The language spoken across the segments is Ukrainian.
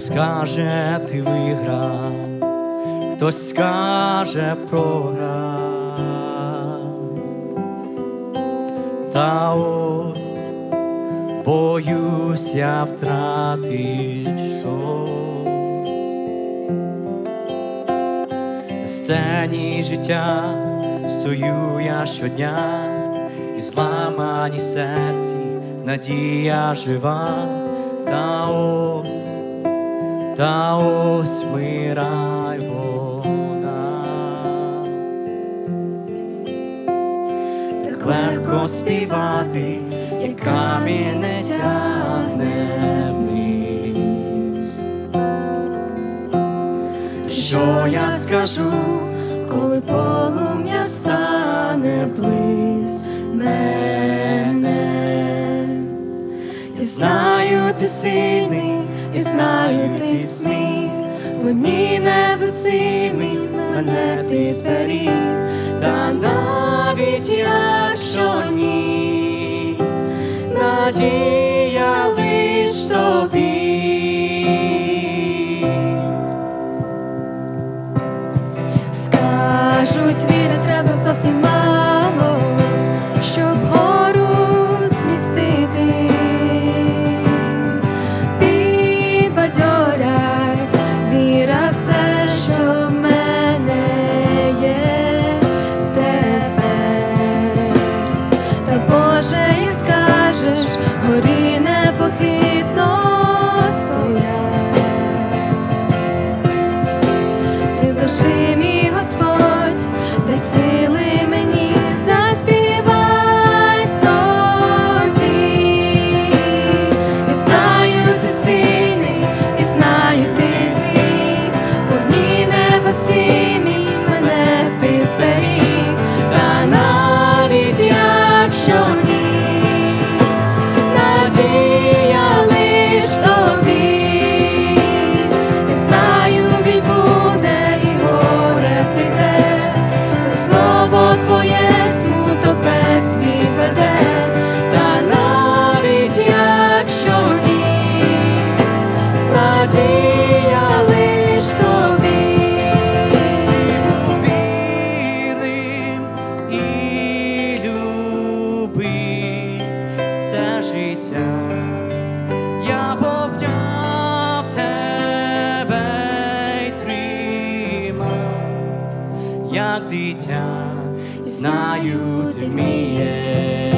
Скаже, ти виграв, хтось скаже програв. Та ось боюся втратити щось. Сцені життя стою я щодня, і зламані серці, надія жива, та ось, та ось вмирай вона. Так легко співати, як камінь не тягне вниз. Що я скажу, коли полум'я стане близь мене. І знаю, ти сильний, знаю, ти в сміх, в одній невесимій мене ти зберіг, та навіть якщо ні, надія лиш тобі. Скажуть, віри треба зовсім дитя, знаю, ти вмієш,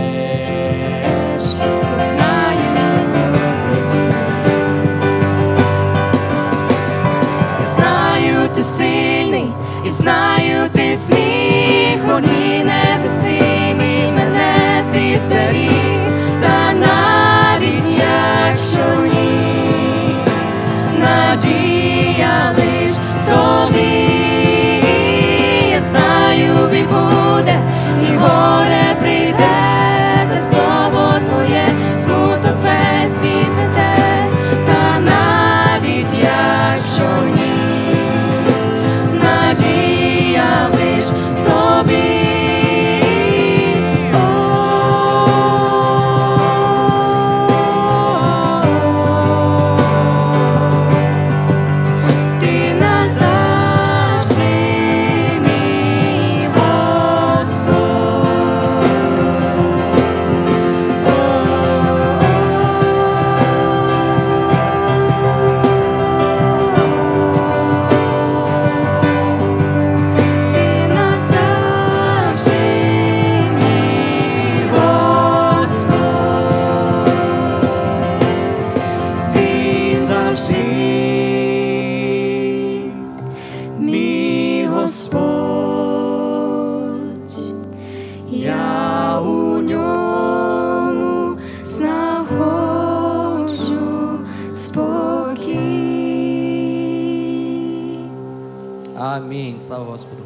мій Господь, Я у ньому знаходжу спокій. Амінь. Слава Господу.